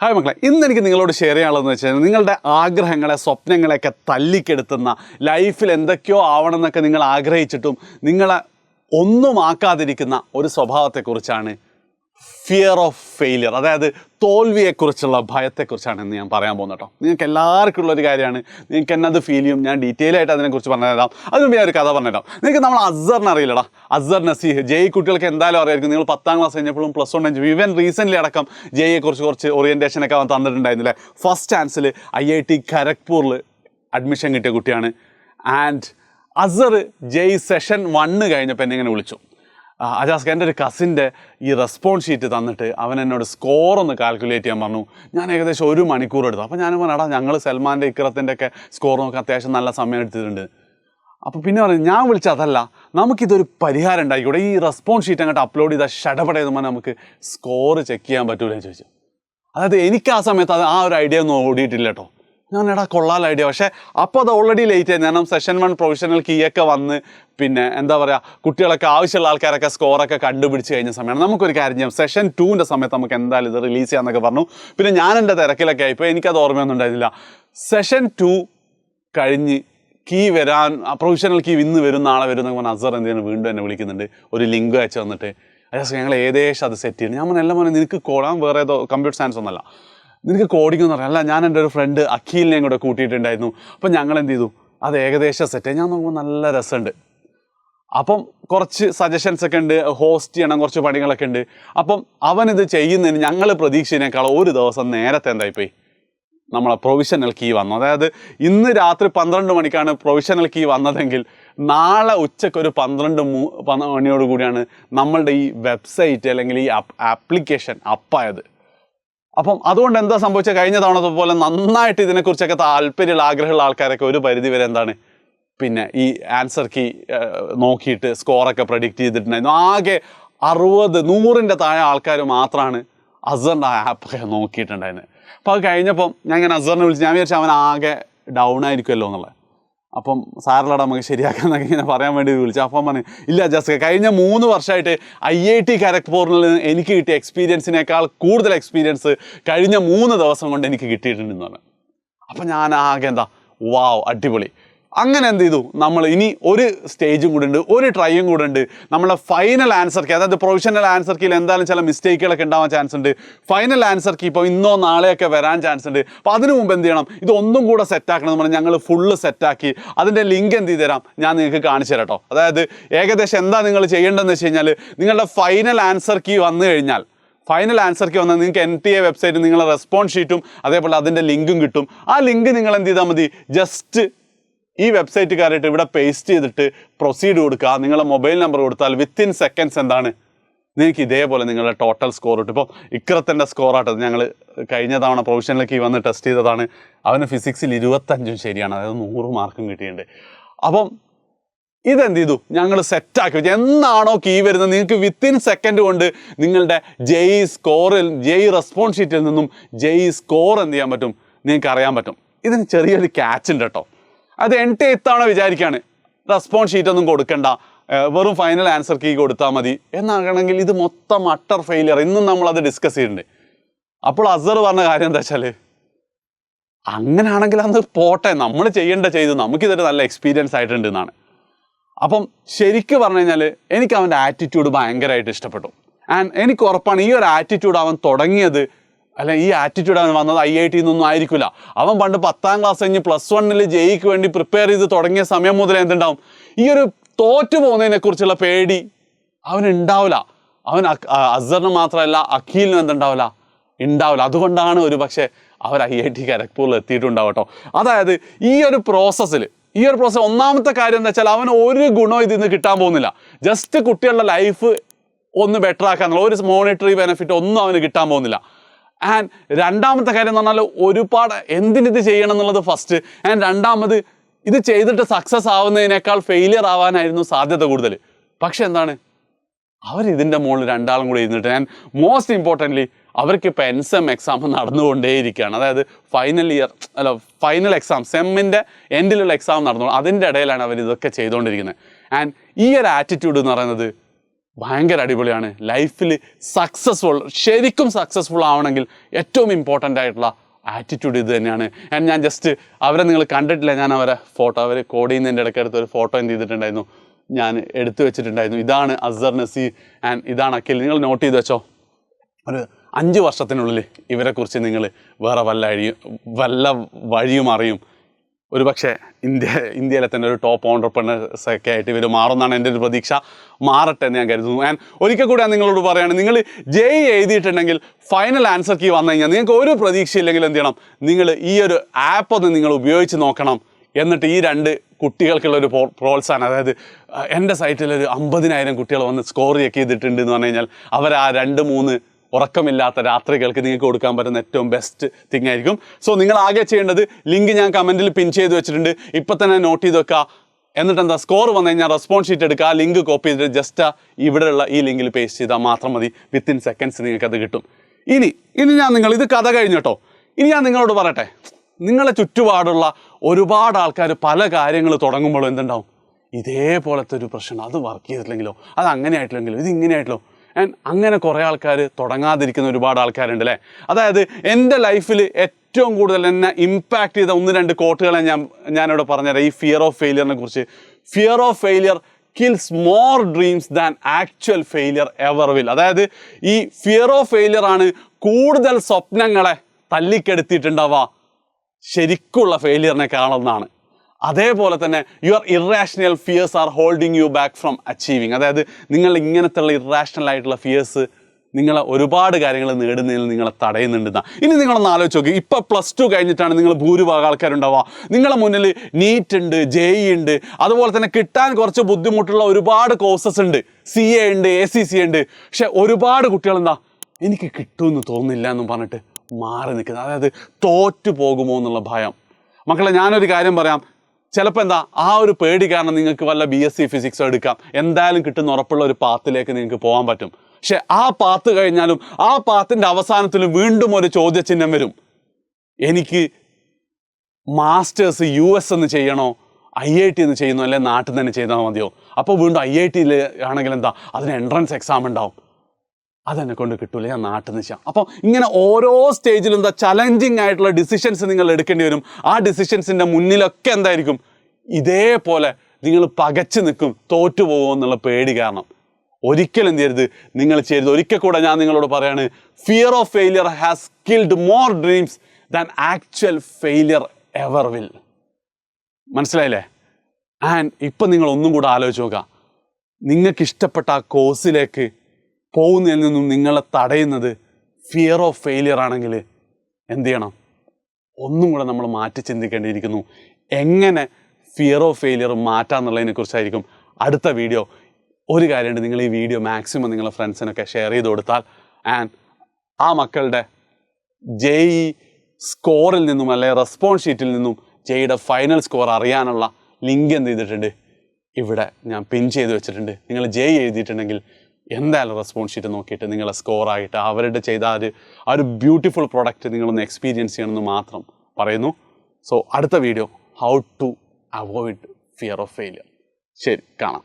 Hi മക്കളെ. ഇന്ന് എനിക്ക് നിങ്ങളോട് ഷെയർ ചെയ്യാനുള്ളതെന്ന് വെച്ചാൽ നിങ്ങളുടെ ആഗ്രഹങ്ങളെ സ്വപ്നങ്ങളെയൊക്കെ തല്ലിക്കെടുത്തുന്ന ലൈഫിൽ എന്തൊക്കെയോ ആവണം എന്നൊക്കെ നിങ്ങൾ ആഗ്രഹിച്ചിട്ടും നിങ്ങളെ ഒന്നും ആക്കാതിരിക്കുന്ന ഒരു സ്വഭാവത്തെക്കുറിച്ചാണ് ഫിയർ ഓഫ് ഫെയിലിയർ അതായത് തോൽവിയെക്കുറിച്ചുള്ള ഭയത്തെക്കുറിച്ചാണ് ഇന്ന് ഞാൻ പറയാൻ പോകുന്നത് കേട്ടോ. നിങ്ങൾക്ക് എല്ലാവർക്കും ഉള്ളൊരു കാര്യമാണ്. നിങ്ങൾക്ക് എന്നത് ഫീൽ ചെയ്യും. ഞാൻ ഡീറ്റെയിൽ ആയിട്ട് അതിനെക്കുറിച്ച് പറഞ്ഞുതരാം. അതിന് ഞാൻ ഒരു കഥ പറഞ്ഞുതരാം. നിങ്ങൾക്ക് നമ്മൾ അസറിനെ അറിയില്ലടാ. അസർ നസീഹ് ജയ് കുട്ടികൾക്ക് എന്തായാലും അറിയായിരിക്കും നിങ്ങൾ പത്താം ക്ലാസ് കഴിഞ്ഞപ്പോഴും പ്ലസ് വൺ കഴിഞ്ഞു ഈവൻ റീസെന്റ്ലി അടക്കം ജയെക്കുറിച്ച് കുറച്ച് ഓറിയന്റേഷൻ ഒക്കെ അവൻ തന്നിട്ടുണ്ടായിരുന്നില്ലേ ഫസ്റ്റ് ചാൻസിൽ ഐ ഐ ടി ഖരഗ്പൂറിൽ അഡ്മിഷൻ കിട്ടിയ കുട്ടിയാണ്. And other JEE session one കഴിഞ്ഞപ്പോൾ എന്നെ ഇങ്ങനെ വിളിച്ചു. അജാസ്ക എന്റെ ഒരു കസിന്റെ ഈ റെസ്പോൺസ് ഷീറ്റ് തന്നിട്ട് അവൻ എന്നോട് സ്കോർ ഒന്ന് കാൽക്കുലേറ്റ് ചെയ്യാൻ പറഞ്ഞു. ഞാൻ ഏകദേശം ഒരു മണിക്കൂർ എടുത്തു. അപ്പോൾ ഞാൻ പറഞ്ഞു എടാ ഞങ്ങൾ സൽമാന്റെ ഇക്രത്തിന്റെ ഒക്കെ സ്കോർ നോക്കാൻ അത്യാവശ്യം നല്ല സമയം എടുത്തിട്ടുണ്ട്. അപ്പോൾ പിന്നെ പറഞ്ഞു ഞാൻ വിളിച്ച അതല്ല നമുക്കിതൊരു പരിഹാരം ഉണ്ടായിക്കൂടെ ഈ റെസ്പോൺസ് ഷീറ്റ് അങ്ങോട്ട് അപ്ലോഡ് ചെയ്താൽ ഷടപടയെന്ന് നമുക്ക് സ്കോർ ചെക്ക് ചെയ്യാൻ പറ്റൂലെന്ന് ചോദിച്ചു. അതായത് എനിക്ക് ആ സമയത്ത് അത് ആ ഒരു ഐഡിയ ഒന്നും ഓടിയിട്ടില്ല കേട്ടോ. ഞാൻ എടാ കൊള്ളാൽ ഐഡിയ പക്ഷേ അപ്പോൾ അത് ഓൾറെഡി ലേറ്റ് ആയി. കാരണം സെഷൻ വൺ പ്രൊവിഷണൽ കീ ഒക്കെ വന്ന് പിന്നെ എന്താ പറയുക കുട്ടികളൊക്കെ ആവശ്യമുള്ള ആൾക്കാരൊക്കെ സ്കോറൊക്കെ കണ്ടുപിടിച്ച് കഴിഞ്ഞ സമയമാണ്. നമുക്കൊരു കാര്യം ചെയ്യാം. സെഷൻ ടൂവിന്റെ സമയത്ത് നമുക്ക് എന്തായാലും ഇത് റിലീസ് ചെയ്യാമെന്നൊക്കെ പറഞ്ഞു. പിന്നെ ഞാൻ എന്റെ തിരക്കിലൊക്കെ ആയിപ്പോൾ എനിക്കത് ഓർമ്മയൊന്നും ഉണ്ടായിരുന്നില്ല സെഷൻ ടു കഴിഞ്ഞ് കീ വരാൻ പ്രൊവിഷണൽ കീ ഇന്ന് വരും നാളെ വരും എന്നൊക്കെ പറഞ്ഞാൽ അസർ എന്തിനാണ് വീണ്ടും എന്നെ വിളിക്കുന്നുണ്ട്. ഒരു ലിങ്ക് അയച്ചു തന്നിട്ട്. അജാസ് ഞങ്ങൾ ഏകദേശം അത് സെറ്റ് ചെയ്യണം. ഞാൻ പറഞ്ഞാൽ എല്ലാം പറഞ്ഞു നിനക്ക് കോളാം വേറെ ഏതോ കമ്പ്യൂട്ടർ സയൻസ് ഒന്നല്ല. നിനക്ക് കോഡിംഗ് എന്ന് പറയാം. അല്ല ഞാൻ എന്റെ ഒരു ഫ്രണ്ട് അഖിലിനെയും കൂടെ കൂട്ടിയിട്ടുണ്ടായിരുന്നു. അപ്പം ഞങ്ങൾ എന്ത് ചെയ്തു? അത് ഏകദേശം സെറ്റ് ഞാൻ നോക്കുമ്പോൾ നല്ല രസമുണ്ട്. അപ്പം കുറച്ച് സജഷൻസ് ഒക്കെ ഉണ്ട്. ഹോസ്റ്റ് ചെയ്യണം കുറച്ച് പണികളൊക്കെ ഉണ്ട്. അപ്പം അവനിത് ചെയ്യുന്നതിന് ഞങ്ങൾ പ്രതീക്ഷിച്ചതിനേക്കാൾ ഒരു ദിവസം നേരത്തെ എന്തായിപ്പോയി? നമ്മളെ പ്രൊവിഷണൽ കീ വന്നു. അതായത് ഇന്ന് രാത്രി പന്ത്രണ്ട് മണിക്കാണ് പ്രൊവിഷണൽ കീ വന്നതെങ്കിൽ നാളെ ഉച്ചയ്ക്ക് ഒരു പന്ത്രണ്ട് മൂ പന്ത്രണ്ട് മണിയോട് കൂടിയാണ് നമ്മളുടെ ഈ വെബ്സൈറ്റ് അല്ലെങ്കിൽ ഈ ആപ്ലിക്കേഷൻ അപ്പായത് അപ്പം അതുകൊണ്ട് എന്താ സംഭവിച്ചത്? കഴിഞ്ഞ തവണത്തെ പോലെ നന്നായിട്ട് ഇതിനെക്കുറിച്ചൊക്കെ താല്പര്യമുള്ള ആഗ്രഹമുള്ള ആൾക്കാരൊക്കെ ഒരു പരിധി വരെ എന്താണ്? പിന്നെ ഈ ആൻസർ കീ നോക്കിയിട്ട് സ്കോറൊക്കെ പ്രഡിക്റ്റ് ചെയ്തിട്ടുണ്ടായിരുന്നു. ആകെ അറുപത് നൂറിന്റെ താഴെ ആൾക്കാർ മാത്രമാണ് അസറിന്റെ ആപ്പൊക്കെ നോക്കിയിട്ടുണ്ടായിരുന്നത്. അപ്പോൾ അത് കഴിഞ്ഞപ്പം ഞാൻ ഇങ്ങനെ അസറിനെ വിളിച്ച് ഞാൻ വിചാരിച്ചു അവൻ ആകെ ഡൗൺ ആയിരിക്കുമല്ലോ എന്നുള്ളത്. അപ്പം സാറിലട നമുക്ക് ശരിയാക്കാന്നൊക്കെ ഇങ്ങനെ പറയാൻ വേണ്ടി വിളിച്ചു. അപ്പം പറഞ്ഞു ഇല്ല ജസ്റ്റ് കഴിഞ്ഞ മൂന്ന് വർഷമായിട്ട് ഐ ഐ ടി കരക്പൂറിൽ നിന്ന് എനിക്ക് കിട്ടിയ എക്സ്പീരിയൻസിനേക്കാൾ കൂടുതൽ എക്സ്പീരിയൻസ് കഴിഞ്ഞ മൂന്ന് ദിവസം കൊണ്ട് എനിക്ക് കിട്ടിയിട്ടുണ്ടെന്ന് പറഞ്ഞു. അപ്പം ഞാൻ ആകെ എന്താ വാവ് അടിപൊളി. അങ്ങനെ എന്ത് ചെയ്തു? നമ്മൾ ഇനി ഒരു സ്റ്റേജും കൂടെ ഉണ്ട് ഒരു ട്രൈയും കൂടെ ഉണ്ട് നമ്മളെ ഫൈനൽ ആൻസർ കീ അതായത് പ്രൊഫഷണൽ ആൻസർ കീയിൽ എന്തായാലും ചില മിസ്റ്റേക്കുകളൊക്കെ ഉണ്ടാവാൻ ചാൻസ് ഉണ്ട്. ഫൈനൽ ആൻസർ കീ ഇപ്പോൾ ഇന്നോ നാളെയൊക്കെ വരാൻ ചാൻസ് ഉണ്ട്. അപ്പോൾ അതിനു മുമ്പ് എന്ത് ചെയ്യണം? ഇത് ഒന്നും കൂടെ സെറ്റാക്കണം പറഞ്ഞാൽ ഞങ്ങൾ ഫുള്ള് സെറ്റാക്കി അതിന്റെ ലിങ്ക് എന്ത് ചെയ്ത് തരാം? ഞാൻ നിങ്ങൾക്ക് കാണിച്ചു തരാം അതായത് ഏകദേശം എന്താ നിങ്ങൾ ചെയ്യേണ്ടതെന്ന് വെച്ച് കഴിഞ്ഞാൽ നിങ്ങളുടെ ഫൈനൽ ആൻസർ കീ വന്നു കഴിഞ്ഞാൽ ഫൈനൽ ആൻസർ കീ വന്നാൽ നിങ്ങൾക്ക് എൻ ടി എ വെബ്സൈറ്റ് നിങ്ങളെ റെസ്പോൺസ് ഷീറ്റും അതേപോലെ അതിന്റെ ലിങ്കും കിട്ടും. ആ ലിങ്ക് നിങ്ങൾ എന്ത് ചെയ്താൽ മതി? ജസ്റ്റ് ഈ വെബ്സൈറ്റ് ഇവിടെ പേസ്റ്റ് ചെയ്തിട്ട് പ്രൊസീഡ് കൊടുക്കുക. നിങ്ങളുടെ മൊബൈൽ നമ്പർ കൊടുത്താൽ വിത്തിൻ സെക്കൻഡ്സ് എന്താണ്? നിങ്ങൾക്ക് ഇതേപോലെ നിങ്ങളുടെ ടോട്ടൽ സ്കോർ കിട്ടും. ഇപ്പോൾ ഇക്രത്തിന്റെ സ്കോർ ആട്ടത് ഞങ്ങൾ കഴിഞ്ഞ തവണ പ്രൊഫഷനിലേക്ക് വന്ന് ടെസ്റ്റ് ചെയ്തതാണ്. അവന് ഫിസിക്സിൽ ഇരുപത്തഞ്ചും ശരിയാണ്. അതായത് നൂറ് മാർക്കും കിട്ടിയിട്ടുണ്ട്. അപ്പം ഇതെന്ത് ചെയ്തു? ഞങ്ങൾ സെറ്റാക്കി വെച്ചു എന്നാണോ കീ വരുന്നത്? നിങ്ങൾക്ക് വിത്തിൻ സെക്കൻഡ് കൊണ്ട് നിങ്ങളുടെ ജെയ് സ്കോറിൽ ജെയ് റെസ്പോൺസ് ഷീറ്റിൽ നിന്നും ജെയ് സ്കോർ എന്ത് ചെയ്യാൻ പറ്റും? നിങ്ങൾക്ക് അറിയാൻ പറ്റും. ഇതിന് ചെറിയൊരു ക്യാച്ച് ഉണ്ട് കേട്ടോ. അത് എന്റെ എത്താണോ വിചാരിക്കുകയാണ് റെസ്പോൺസ് ഷീറ്റ് ഒന്നും കൊടുക്കണ്ട. വെറും ഫൈനൽ ആൻസർ കീ കൊടുത്താൽ മതി. എന്നാകണമെങ്കിൽ ഇത് മൊത്തം അട്ടർ ഫെയിലിയർ ഇന്നും നമ്മളത് ഡിസ്കസ് ചെയ്യുന്നുണ്ട് അപ്പോൾ അസർ പറഞ്ഞ കാര്യം എന്താ വെച്ചാൽ അങ്ങനെയാണെങ്കിൽ അന്ന് പോട്ടെ. നമ്മൾ ചെയ്യേണ്ട ചെയ്തു നമുക്കിതൊരു നല്ല എക്സ്പീരിയൻസ് ആയിട്ടുണ്ട് എന്നാണ്. അപ്പം ശരിക്കും പറഞ്ഞു കഴിഞ്ഞാൽ എനിക്ക് അവന്റെ ആറ്റിറ്റ്യൂഡ് ഭയങ്കരമായിട്ട് ഇഷ്ടപ്പെട്ടു. ആൻഡ് എനിക്ക് ഉറപ്പാണ് ഈ ഒരു ആറ്റിറ്റ്യൂഡ് അവൻ തുടങ്ങിയത് അല്ല ഈ ആറ്റിറ്റ്യൂഡ് അവൻ വന്നത്. ഐ ഐ ടി നിന്നൊന്നും ആയിരിക്കില്ല അവൻ പണ്ട് പത്താം ക്ലാസ് കഴിഞ്ഞ് പ്ലസ് വണ്ണിൽ ജയിക്ക് വേണ്ടി പ്രിപ്പയർ ചെയ്ത് തുടങ്ങിയ സമയം മുതൽ എന്തുണ്ടാവും? ഈ ഒരു തോറ്റു പോകുന്നതിനെക്കുറിച്ചുള്ള പേടി അവനുണ്ടാവില്ല അവൻ അസറിന് മാത്രമല്ല അഖിലിനും എന്തുണ്ടാവില്ല ഉണ്ടാവില്ല അതുകൊണ്ടാണ് ഒരു പക്ഷേ അവർ ഐ ഐ ടി ഖരഗ്പൂരിൽ എത്തിയിട്ടുണ്ടാവും കേട്ടോ അതായത് ഈ ഒരു പ്രോസസ്സിൽ ഈ ഒരു പ്രോസസ്സ് ഒന്നാമത്തെ കാര്യം എന്താ വെച്ചാൽ അവന് ഒരു ഗുണവും ഇതിൽ നിന്ന് കിട്ടാൻ പോകുന്നില്ല. ജസ്റ്റ് കുട്ടികളുടെ ലൈഫ് ഒന്ന് ബെറ്റർ ആക്കാന്നുള്ള ഒരു മോണിറ്ററി ബെനിഫിറ്റ് ഒന്നും അവന് കിട്ടാൻ പോകുന്നില്ല. ആൻഡ് രണ്ടാമത്തെ കാര്യം എന്ന് പറഞ്ഞാൽ ഒരുപാട് എന്തിനിത് ചെയ്യണം എന്നുള്ളത് ഫസ്റ്റ് ആൻഡ് രണ്ടാമത് ഇത് ചെയ്തിട്ട് സക്സസ് ആവുന്നതിനേക്കാൾ ഫെയിലിയർ ആവാനായിരുന്നു സാധ്യത കൂടുതൽ പക്ഷെ എന്താണ്? അവർ ഇതിന്റെ മുകളിൽ രണ്ടാളും കൂടി ഇരുന്നിട്ട് ഞാൻ മോസ്റ്റ് ഇമ്പോർട്ടന്റ്ലി അവർക്ക് ഇപ്പോൾ എൻ സെം എക്സാം നടന്നുകൊണ്ടേയിരിക്കുകയാണ്. അതായത് ഫൈനൽ ഇയർ അല്ല ഫൈനൽ എക്സാം സെമ്മിന്റെ എൻഡിലുള്ള എക്സാം നടന്നു. അതിന്റെ ഇടയിലാണ് അവർ ഇതൊക്കെ ചെയ്തുകൊണ്ടിരിക്കുന്നത്. ആൻഡ് ഈ ഒരു ആറ്റിറ്റ്യൂഡ് എന്ന് പറയുന്നത് ഭയങ്കര അടിപൊളിയാണ്. ലൈഫിൽ സക്സസ്ഫുൾ ശരിക്കും സക്സസ്ഫുൾ ആവണമെങ്കിൽ ഏറ്റവും ഇമ്പോർട്ടന്റ് ആയിട്ടുള്ള ആറ്റിറ്റ്യൂഡ് ഇത് തന്നെയാണ്. ഞാൻ ഞാൻ ജസ്റ്റ് അവരെ നിങ്ങൾ കണ്ടിട്ടില്ല ഞാൻ അവരെ ഫോട്ടോ അവർ കോഡ് ചെയ്യുന്നതിന്റെ ഇടയ്ക്ക് എടുത്ത് ഒരു ഫോട്ടോ എന്ത് ചെയ്തിട്ടുണ്ടായിരുന്നു? ഞാൻ എടുത്തു വെച്ചിട്ടുണ്ടായിരുന്നു. ഇതാണ് അസർ നസീ ആൻഡ് ഇതാണ് അഖിൽ. നിങ്ങൾ നോട്ട് ചെയ്ത് വെച്ചോ? ഒരു അഞ്ച് വർഷത്തിനുള്ളിൽ ഇവരെക്കുറിച്ച് നിങ്ങൾ വേറെ വല്ല അഴിയും വല്ല വഴിയും അറിയും. ഒരു പക്ഷേ ഇന്ത്യ ഇന്ത്യയിലെ തന്നെ ഒരു ടോപ്പ് ഓണ്ടർപ്രണേഴ്സ് ഒക്കെ ആയിട്ട് ഇവർ മാറുമെന്നാണ് എന്റെ ഒരു പ്രതീക്ഷ. മാറട്ടെ എന്ന് ഞാൻ കരുതുന്നു. ഞാൻ ഒരിക്കൽ കൂടി ഞാൻ നിങ്ങളോട് പറയുകയാണ് നിങ്ങൾ ജെയ് എഴുതിയിട്ടുണ്ടെങ്കിൽ ഫൈനൽ ആൻസർ കീ വന്നു കഴിഞ്ഞാൽ നിങ്ങൾക്ക് ഒരു പ്രതീക്ഷയില്ലെങ്കിൽ എന്ത് ചെയ്യണം? നിങ്ങൾ ഈ ഒരു ആപ്പ് ഒന്ന് നിങ്ങൾ ഉപയോഗിച്ച് നോക്കണം. എന്നിട്ട് ഈ രണ്ട് കുട്ടികൾക്കുള്ള ഒരു പ്രോ- പ്രോത്സാഹനം അതായത് എന്റെ സൈറ്റിൽ ഒരു അമ്പതിനായിരം കുട്ടികൾ വന്ന് സ്കോർ ചെക്ക് ചെയ്തിട്ടുണ്ട് എന്ന് പറഞ്ഞു കഴിഞ്ഞാൽ അവർ ആ രണ്ട് മൂന്ന് ഉറക്കമില്ലാത്ത രാത്രികൾക്ക് നിങ്ങൾക്ക് കൊടുക്കാൻ പറ്റുന്ന ഏറ്റവും ബെസ്റ്റ് തിങ് ആയിരിക്കും. സോ നിങ്ങൾ ആകെ ചെയ്യേണ്ടത് ലിങ്ക് ഞാൻ കമന്റിൽ പിൻ ചെയ്ത് വെച്ചിട്ടുണ്ട്. ഇപ്പം തന്നെ നോട്ട് ചെയ്ത് വെക്കുക എന്നിട്ട് എന്താ സ്കോർ വന്നു കഴിഞ്ഞാൽ റെസ്പോൺസ് ഷീറ്റ് എടുക്കുക ലിങ്ക് കോപ്പി ചെയ്തിട്ട് ജസ്റ്റ് ഇവിടെയുള്ള ഈ ലിങ്കിൽ പേസ്റ്റ് ചെയ്താൽ മാത്രം മതി. വിത്തിൻ സെക്കൻഡ്സ് നിങ്ങൾക്ക് അത് കിട്ടും. ഇനി ഇനി ഞാൻ നിങ്ങൾ ഇത് കഥ കഴിഞ്ഞോട്ടോ ഇനി ഞാൻ നിങ്ങളോട് പറയട്ടെ. നിങ്ങളെ ചുറ്റുപാടുള്ള ഒരുപാട് ആൾക്കാർ പല കാര്യങ്ങൾ തുടങ്ങുമ്പോഴും എന്തുണ്ടാവും? ഇതേപോലത്തെ ഒരു പ്രശ്നം. അത് വർക്ക് ചെയ്തിട്ടില്ലെങ്കിലോ? അത് അങ്ങനെ ആയിട്ടില്ലെങ്കിലോ ഇത് ഇങ്ങനെ ആയിട്ടില്ലോ ആൻഡ് അങ്ങനെ കുറേ ആൾക്കാർ തുടങ്ങാതിരിക്കുന്ന ഒരുപാട് ആൾക്കാരുണ്ട് അല്ലേ അതായത് എന്റെ ലൈഫിൽ ഏറ്റവും കൂടുതൽ എന്നെ ഇമ്പാക്റ്റ് ചെയ്ത ഒന്ന് രണ്ട് കോട്ടുകളെ ഞാൻ ഞാനിവിടെ പറഞ്ഞുതരാം. ഈ ഫിയർ ഓഫ് ഫെയിലിയറിനെ കുറിച്ച്. Fear of failure kills more dreams than actual failure ever will അതായത് ഈ ഫിയർ ഓഫ് ഫെയിലിയർ ആണ് കൂടുതൽ സ്വപ്നങ്ങളെ തല്ലിക്കെടുത്തിട്ടുണ്ടാവുക. ശരിക്കുള്ള ഫെയിലിയറിനെക്കാളെന്നാണ് അതേപോലെ തന്നെ your irrational fears are holding you back from achieving അതായത് നിങ്ങൾ ഇങ്ങനത്തെയുള്ള ഇറാഷണൽ ആയിട്ടുള്ള ഫിയേഴ്സ് നിങ്ങളെ ഒരുപാട് കാര്യങ്ങൾ നേടുന്നതിൽ നിങ്ങളെ തടയുന്നുണ്ടെന്നാണ് ഇനി നിങ്ങളൊന്ന് ആലോചിച്ച് നോക്കി. ഇപ്പോൾ പ്ലസ് ടു കഴിഞ്ഞിട്ടാണ് നിങ്ങൾ ഭൂരിഭാഗം ആൾക്കാരുണ്ടാവുക. നിങ്ങളെ മുന്നിൽ നീറ്റ് ഉണ്ട് ജെ ഇ ഉണ്ട് അതുപോലെ തന്നെ കിട്ടാൻ കുറച്ച് ബുദ്ധിമുട്ടുള്ള ഒരുപാട് കോഴ്സസ് ഉണ്ട്. സി എ ഉണ്ട് എ സി സി ഉണ്ട്. പക്ഷെ ഒരുപാട് കുട്ടികൾ എന്താ എനിക്ക് കിട്ടുമെന്ന് തോന്നില്ല എന്നും പറഞ്ഞിട്ട് മാറി നിൽക്കുന്നത് അതായത് തോറ്റു പോകുമോ എന്നുള്ള ഭയം. മക്കളെ ഞാനൊരു കാര്യം പറയാം. ചിലപ്പോൾ എന്താ ആ ഒരു പേടി കാരണം നിങ്ങൾക്ക് വല്ല ബി എസ് സി ഫിസിക്സോ എടുക്കാം. എന്തായാലും കിട്ടുന്ന ഉറപ്പുള്ള ഒരു പാത്തിലേക്ക് നിങ്ങൾക്ക് പോകാൻ പറ്റും. പക്ഷെ ആ പാത്ത് കഴിഞ്ഞാലും ആ പാത്തിന്റെ അവസാനത്തിലും വീണ്ടും ഒരു ചോദ്യചിഹ്നം വരും. എനിക്ക് മാസ്റ്റേഴ്സ് യു എസ് എന്ന് ചെയ്യണോ? ഐ ഐ ടി എന്ന് ചെയ്യുന്നോ? അല്ലെ നാട്ടിൽ തന്നെ ചെയ്താൽ മതിയോ? അപ്പോൾ വീണ്ടും ഐ ഐ ടിയിൽ ആണെങ്കിൽ എന്താ അതിന് എൻട്രൻസ് എക്സാം ഉണ്ടാവും. അതെന്നെ കൊണ്ട് കിട്ടൂല ഞാൻ നാട്ടിൽ നിന്ന് ചെയ്യാം. അപ്പോൾ ഇങ്ങനെ ഓരോ സ്റ്റേജിലും എന്താ ചലഞ്ചിങ് ആയിട്ടുള്ള ഡിസിഷൻസ് നിങ്ങൾ എടുക്കേണ്ടി വരും. ആ ഡിസിഷൻസിന്റെ മുന്നിലൊക്കെ എന്തായിരിക്കും? ഇതേപോലെ നിങ്ങൾ പകച്ചു നിൽക്കും തോറ്റു പോകുമോ എന്നുള്ള പേടി കാരണം. ഒരിക്കലും എന്ത് ചെയ്യരുത്? നിങ്ങൾ ചെയ്യരുത്. ഒരിക്കൽ കൂടെ ഞാൻ നിങ്ങളോട് പറയാണ് fear of failure has killed more dreams than actual failure ever will മനസ്സിലായില്ലേ? ആൻഡ് ഇപ്പം നിങ്ങൾ ഒന്നും കൂടെ ആലോചിച്ച് നോക്കുക. നിങ്ങൾക്ക് ഇഷ്ടപ്പെട്ട ആ കോഴ്സിലേക്ക് പോകുന്നതിൽ നിന്നും നിങ്ങളെ തടയുന്നത് ഫിയർ ഓഫ് ഫെയിലിയർ ആണെങ്കിൽ എന്ത് ചെയ്യണം? ഒന്നും കൂടെ നമ്മൾ മാറ്റി ചിന്തിക്കേണ്ടിയിരിക്കുന്നു. എങ്ങനെ ഫിയർ ഓഫ് ഫെയിലിയർ മാറ്റാമെന്നുള്ളതിനെ കുറിച്ചായിരിക്കും അടുത്ത വീഡിയോ ഒരു കാര്യമുണ്ട് നിങ്ങൾ ഈ വീഡിയോ മാക്സിമം നിങ്ങളെ ഫ്രണ്ട്സിനൊക്കെ ഷെയർ ചെയ്ത് കൊടുത്താൽ ആൻഡ് ആ മക്കളുടെ ജെഇ സ്കോറിൽ നിന്നും അല്ലെ റെസ്പോൺസ് ഷീറ്റിൽ നിന്നും ജെയുടെ ഫൈനൽ സ്കോർ അറിയാനുള്ള ലിങ്ക് എന്ത് ചെയ്തിട്ടുണ്ട്? ഇവിടെ ഞാൻ പിൻ ചെയ്ത് വെച്ചിട്ടുണ്ട്. നിങ്ങൾ ജെയ് എഴുതിയിട്ടുണ്ടെങ്കിൽ എന്തായാലും റെസ്പോൺസ് ഷീറ്റ് നോക്കിയിട്ട് നിങ്ങളെ സ്കോറായിട്ട് അവരുടെ ചെയ്ത ആ ഒരു ആ ഒരു ബ്യൂട്ടിഫുൾ പ്രൊഡക്റ്റ് നിങ്ങളൊന്ന് എക്സ്പീരിയൻസ് ചെയ്യണമെന്ന് മാത്രം പറയുന്നു. സോ അടുത്ത video how to avoid fear of failure ശരി കാണാം.